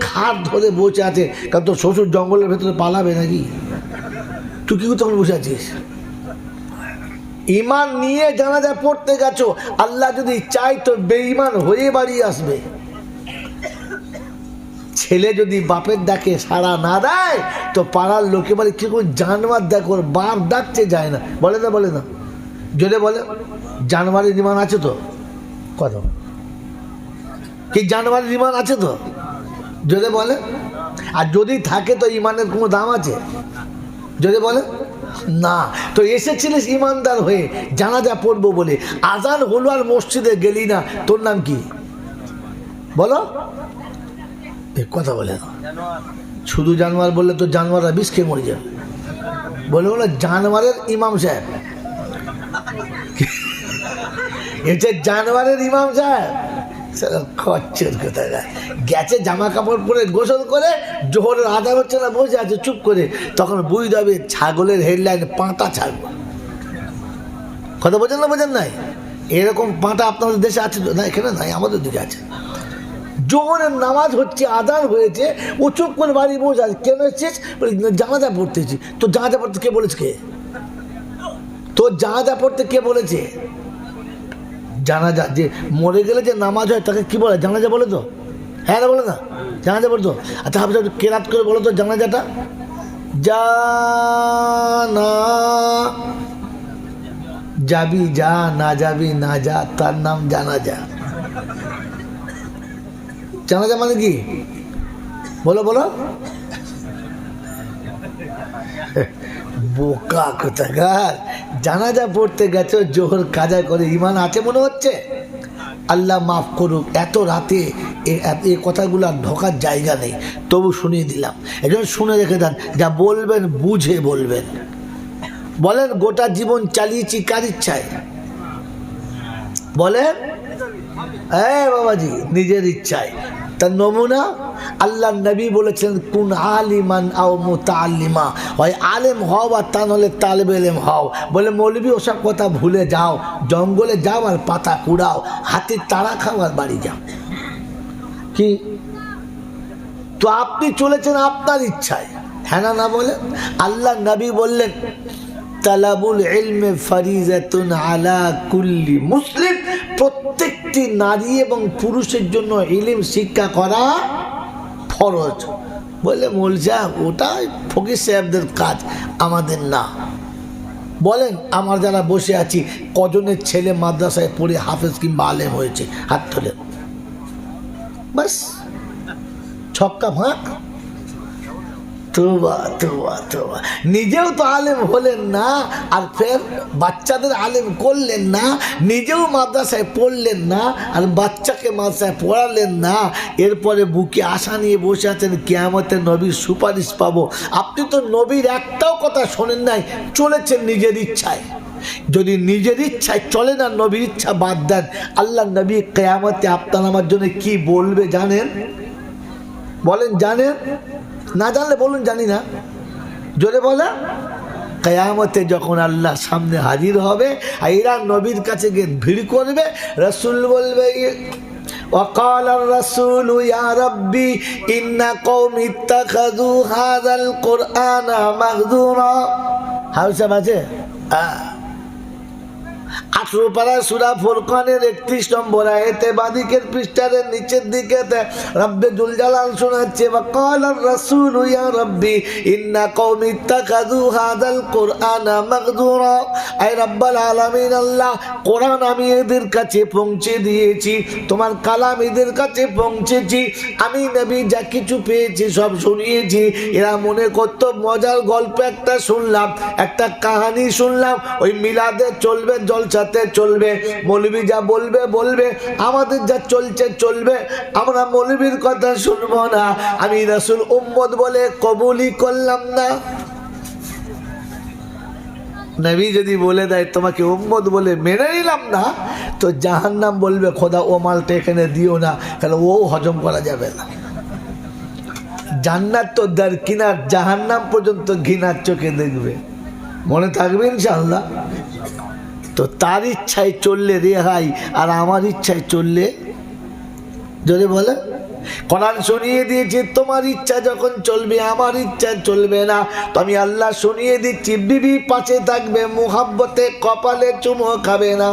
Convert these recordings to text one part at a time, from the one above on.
খাট ধরে বসে আছে। কারণ তোর শ্বশুর জঙ্গলের ভেতরে পালাবে নাকি? তুই কি তখন বসে আছিস? ইমান নিয়ে জানা জানাজা পড়তে গেছো, আল্লাহ যদি চাই তো বেঈমান হয়ে বাড়ি আসবে। ছেলে যদি বাপের ডাকে সাড়া না দেয়, তো পাড়ার লোকে বলে, কি করে জানোয়ার দেখো, ওর বাপ ডাকতে যায় না। বলে না বলে না। জোরে বলে, জানোয়ারের ইমান আছে তো? কত কি জানোয়ারের ইমান আছে তো? জোরে বলে? আর যদি থাকে তো ইমানের কোনো দাম আছে? যদি বলে? না। তো এসেছিলিস ইমানদার হয়ে, জানাজা পড়ব বলে। আজান হলো আর মসজিদে গেলি না, তোর নাম কি? বলো। কথা বলে না শুধু জানোয়ার বললে তো জানোয়াররা বিষ খেয়ে মরে যাবে। বলে বলে, জানোয়ারের ইমাম সাহেব। এটা জানোয়ারের ইমাম সাহেব। খচ্চর কোথায় গেছে জামা কাপড় পরে গোসল করে জোহরের আদার হচ্ছে না, বসে আছে, চুপ করে। তখন বুঝ যাবে ছাগলের হেডলাইন পাঁটা ছাগল কথা বোঝেন না, বোঝেন নাই? এরকম পাঁটা আপনাদের দেশে আছে? না, এখানে নাই, আমাদের দিকে আছে। জোহরের নামাজ হচ্ছে আদান হয়েছে, ও চুপ করে বাড়ি বসে আছে। কেন এসছিস? জানাজা পড়তেছি। তো জানাজা পড়তে কে বলেছে কে? তোর জানাজা পড়তে কে বলেছে? জানাজা যে মরে গেলে যে নামাজ হয়, তাকে কি বলে? জানাজা বলে তো? হ্যাঁ বলে না? জানাজা বলে তো? আচ্ছা আপনি একটু কেরাত করে বলো তো জানাজাটা? জানা যাবি, যা না যাবি, না যা, তার নাম জানাজা। জানাজা মানে কি? বলো বলো। বোকা কোথাকার? জানাজা পড়তে গেছো জোহর কাজা করে ইমান আছে মনে হচ্ছে? আল্লাহ মাফ করুক, এত রাতে এ- কথাগুলো আর ঢোকার জায়গা নেই। তবু শুনিয়ে দিলাম। একজন শুনে রেখে দেন, যা বলবেন, বুঝে বলবেন। বলেন, গোটা জীবন চালিয়েছি কার ইচ্ছায়? বলেন? হ্যাঁ বাবাজি, নিজের ইচ্ছায়। তার নমুনা আল্লাহ নবী বলেছেন, কোন আলিমান আও মুতাল্লিমা হয় আলেম হও আর তা নাহলে তালেব এলেম হও। বলে, মৌলবি, ওসব কথা ভুলে যাও। জঙ্গলে যাও আর পাতা কুড়াও। হাতে তাড়া খাও আর বাড়ি যাও। কি? তো আপনি চলেছেন আপনার ইচ্ছায়। হ্যাঁ না বলে? আল্লাহ নবী বললেন, তালাবুল এলমে ফারিজাতুন আলা কুল্লি মুসলিম। প্রত্যেকটি নারী এবং পুরুষের জন্য ইলিম শিক্ষা করা ফরজ। বলে মোল সাহেব ওটাই ফকির সাহেবদের কাজ, আমাদের না। বলেন, আমার যারা বসে আছি, কজনের ছেলে মাদ্রাসায় পড়ে হাফেজ কিংবা আলেম হয়েছে? হাত তোলেন। বাস, ছক্কা ফাঁক। তোবা তোবা তোবা নিজেও তো আলেম হলেন না, আর ফের বাচ্চাদের আলেম করলেন না, নিজেও মাদ্রাসায় পড়লেন না, আর বাচ্চাকে মাদ্রাসায় পড়ালেন না। এরপরে বুকে আশা নিয়ে বসে আছেন, কেয়ামতের নবীর সুপারিশ পাবো। আপনি তো নবীর একটাও কথা শোনেন নাই, চলেছেন নিজের ইচ্ছায়। যদি নিজের ইচ্ছায় চলে না, নবীর ইচ্ছা বাদ দেন। আল্লাহ নবী কেয়ামতে আপনার আমার জন্য কি বলবে জানেন? বলেন, জানেন? না জানলে বলুন জানি না জোরে বলে কেয়ামতে যখন আল্লাহ সামনে হাজির হবে আর এরা নবীর কাছে গিয়ে ভিড় করবে রসুল বলবে وقال الرسول يا ربي إن قوم اتخذوا هذا القرآن مهجورا হাউসা বাজে পৌঁছে দিয়েছি, তোমার কালাম এদের কাছে পৌঁছেছি, আমি নবী যা কিছু পেয়েছি সব শুনিয়েছি। এরা মনে করতো, মজার গল্প একটা শুনলাম, একটা কাহানি শুনলাম, ওই মিলাদে চলবে জলসাতে চলবে মৌলবি যা বলবে বলবে, আমাদের যা চলছে, চলবে। আমরা মৌলবির কথা শুনব না। আমি রসুল উম্মদ বলে কবুলই করলাম না। নবী যদি বলে দেয়, তোমাকে উম্মদ বলে মেনে নিলাম না, তো জাহান্নাম বলবে, খোদা, ও মালটা এখানে দিও না। তাহলে ও হজম করা যাবে না। জান্নাত তো দার কিনার, জাহান্নাম পর্যন্ত ঘৃণার চোখে দেখবে। মনে থাকবে ইনশাল্লাহ তো তার ইচ্ছায় চললে রেহাই আর আমার ইচ্ছায় চললে যদি বলে। কোরআন শুনিয়ে দিয়েছি, তোমার ইচ্ছা যখন চলবে, আমার ইচ্ছা চলবে না। তো আমি আল্লাহ শুনিয়ে দিচ্ছি, বিবি পাশে থাকবে, মুহাব্বতে কপালে চুমো খাবে না।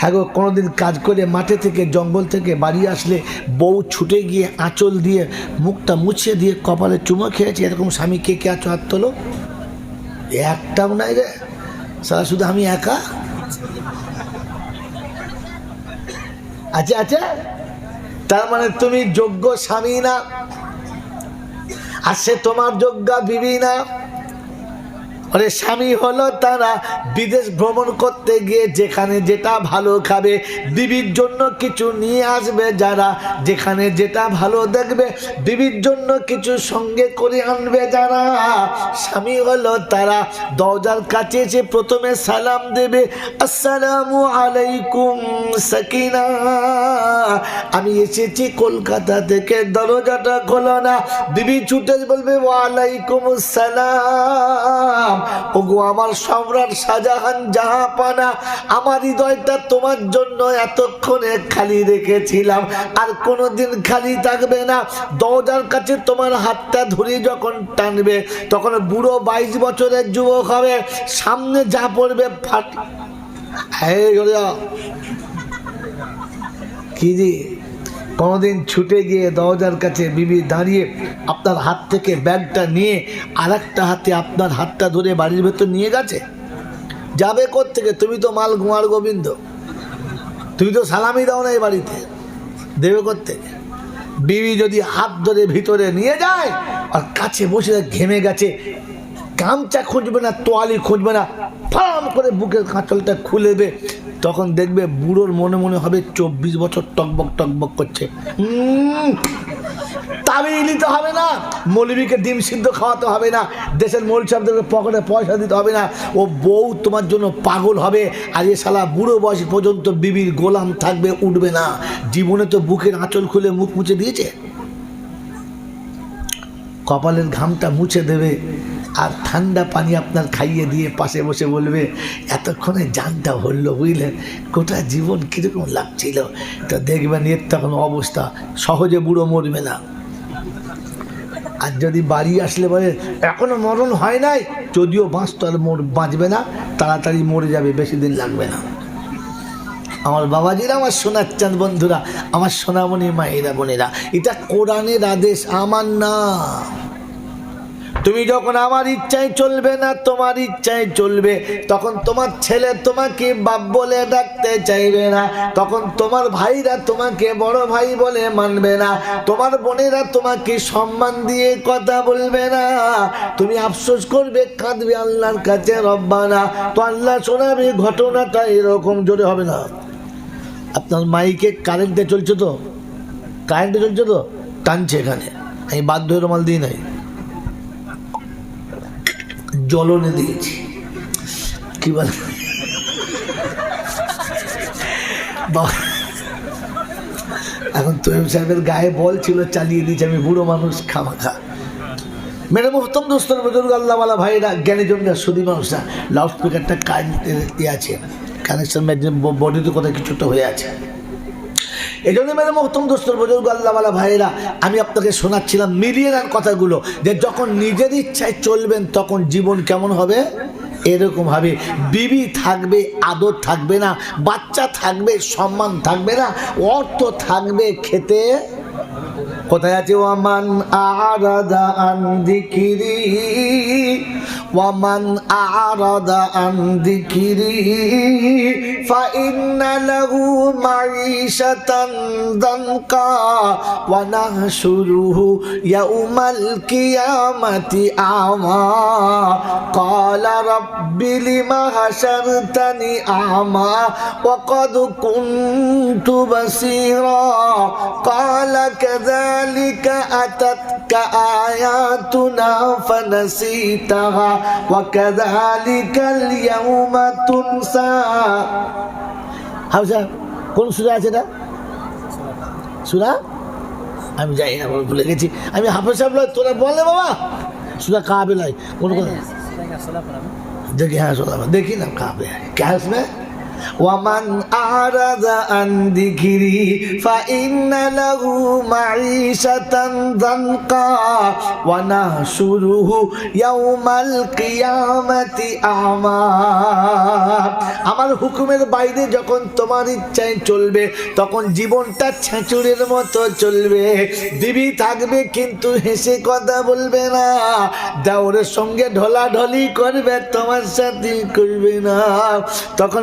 হ্যাঁ গো, কোনোদিন কাজ করে মাঠে থেকে জঙ্গল থেকে বাড়ি আসলে বউ ছুটে গিয়ে আঁচল দিয়ে মুখটা মুছিয়ে দিয়ে কপালে চুমো খেয়েছে, এরকম স্বামী কে কে আছো হাত তোলো? একটাও নাই রে। সারা শুধু আমি একা? আচ্ছা আচ্ছা। তার মানে তুমি যোগ্য স্বামী না, আর সে তোমার যোগ্য বিবি না। আরে স্বামী হলো তারা বিদেশ ভ্রমণ করতে গিয়ে যেখানে যেটা ভালো খাবে, বিবির জন্য কিছু নিয়ে আসবে যারা, যেখানে যেটা ভালো দেখবে, বিবির জন্য কিছু সঙ্গে করে আনবে যারা। স্বামী হলো তারা দরজার কাছে এসে প্রথমে সালাম দেবে, আসসালামু আলাইকুম সাকিনা। আমি এসেছি কলকাতা থেকে, দরজাটা খোলো না। বিবি ছুটে বলবে, ওয়ালাইকুম আসসালাম। ওগো, আমার সম্রাট শাহজাহান জাহাপানা, আমার হৃদয়টা তোমার জন্য এতক্ষণে খালি রেখেছিলাম। আর কোনোদিন খালি থাকবে না। দরজার কাছে তোমার হাতটা ধরে যখন টানবে, তখন বুড়ো বাইশ বছরের যুবক হবে। সামনে যা পড়বে, ফাট যাও। কি জি কোনোদিন ছুটে গিয়ে দরজার কাছে বিবি দাঁড়িয়ে আপনার হাত থেকে ব্যাগটা নিয়ে আর একটা হাতে আপনার হাতটা ধরে বাড়ির ভেতর নিয়ে গেছে? যাবে থেকে তুমি তো মাল গুয়ার গোবিন্দ। তুমি তো সালামি দাও না এই বাড়িতে। দেবে থেকে বিবি যদি হাত ধরে ভিতরে নিয়ে যায় আর কাছে বসে ঘেমে গেছে, গামছা খুঁজবে না, তোয়ালি খুঁজবে না, ফাম করে বুকের কাঁচলটা খুলে দেবে তখন দেখবে বুড়োর মনে মনে হবে চব্বিশ বছর টকবক টকবক করছে। তাবিজ নিতে হবে না মৌলবীকে ডিম সিদ্ধ খাওয়াতে হবে না, দেশের মৌল সাহেবদেরকে পকেটে পয়সা দিতে হবে না। ও বউ তোমার জন্য পাগল হবে, আর এ শালা বুড়ো বয়স পর্যন্ত বিবির গোলাম থাকবে, উঠবে না। জীবনে তো বুকের আঁচল খুলে মুখ মুছে দিয়েছে। কপালের ঘামটা মুছে দেবে। আর ঠান্ডা পানি আপনার খাইয়ে দিয়ে পাশে বসে বলবে, এতক্ষণে জানটা হলো বুঝলেন? গোটা জীবন কীরকম লাগছিল? তো দেখবেন এর তখন অবস্থা, সহজে বুড়ো মরবে না। আর যদি বাড়ি আসলে বলে, এখনও মরণ হয় নাই? যদিও বাঁচতো আর মর বাঁচবে না, তাড়াতাড়ি মরে যাবে, বেশি দিন লাগবে না। আমার বাবাজিরা, আমার সোনার চাঁদ বন্ধুরা, আমার সোনামণি মায়েরা, বোনেরা, এটা কোরআনের আদেশ, আমার না। তুমি যখন আমার ইচ্ছায় চলবে না, তোমার ইচ্ছায় চলবে। তখন তোমার ছেলে তোমাকে বাপ বলে ডাকতে চাইবে না। তখন তোমার ভাইরা তোমাকে বড় ভাই বলে মানবে না। তোমার বোনেরা তোমাকে সম্মান দিয়ে কথা বলবে না। তুমি আফসোস করবে, কাঁদবে আল্লাহর কাছে রব্বানা। তো আল্লাহ শোনাবে, ঘটনাটা এরকম জোরে হবে না। আপনার মাইকে কারেন্টে চলছে তো? কারেন্টে চলছে তো? টানছে এখানে। আমি বাধ্য রুমাল দিই নাই। জ্বলনে দিয়েছি। কি বলে? এখন তৈব সাহেবের গায়ে বল ছিল, চালিয়ে দিয়েছে আমি, বুড়ো মানুষ, খামাখা। মেরে মোহতম দোস্তর বুজুর্গ আল্লাহওয়ালা ভাইরা জ্ঞানী জ্ঞানীজনরা, সুদী মানুষরা লাউড স্পিকারটা ইয়ে আছে কানেকশন বডিতে কোথায় কিছুটা হয়ে আছে। এই জন্য মেরে মহতম দোস্তর বুজুর্গ আল্লাহওয়ালা ভাইয়েরা, আমি আপনাকে শোনাচ্ছিলাম মিলিয়ে নেন কথাগুলো, যে যখন নিজের ইচ্ছায় চলবেন, তখন জীবন কেমন হবে? এরকম হবে। বিবি থাকবে, আদর থাকবে না, বাচ্চা থাকবে, সম্মান থাকবে না, অর্থ থাকবে খেতে কোথায় আছে ওয়ামান আরাদা আন দিকিরি ওয়ামান আরাদা আন দিকিরি فإن له معيشة ضنكا ونحشره يوم القيامة أعمى قال رب لم حشرتني أعمى وقد كنت بصيرا قال كذلك كذلك أتتك آياتنا فنسيتها وكذلك اليوم تنسى হাউসা কোন সুরা আছে না সুরা? আমি যাই না ভুলে গেছি। আমি হাফেজ সাহেব নয় তোরা বলে বাবা। সুরা কাবে নয় কোন কথা? দেখি হ্যাঁ দেখি না কাবে কে আসবে ومن أعرض عن ذكري فإن له معيشة ضنقا ونحشره يوم القيامة أعمى আমার হুকুমের বাইরে যখন তোমার ইচ্ছায় চলবে, তখন জীবনটা ছেঁচুড়ের মতো চলবে। দিবি থাকবে কিন্তু হেসে কথা বলবে না। দেওরের সঙ্গে ঢোলাঢলি করবে, তোমার সাথে করবে না। তখন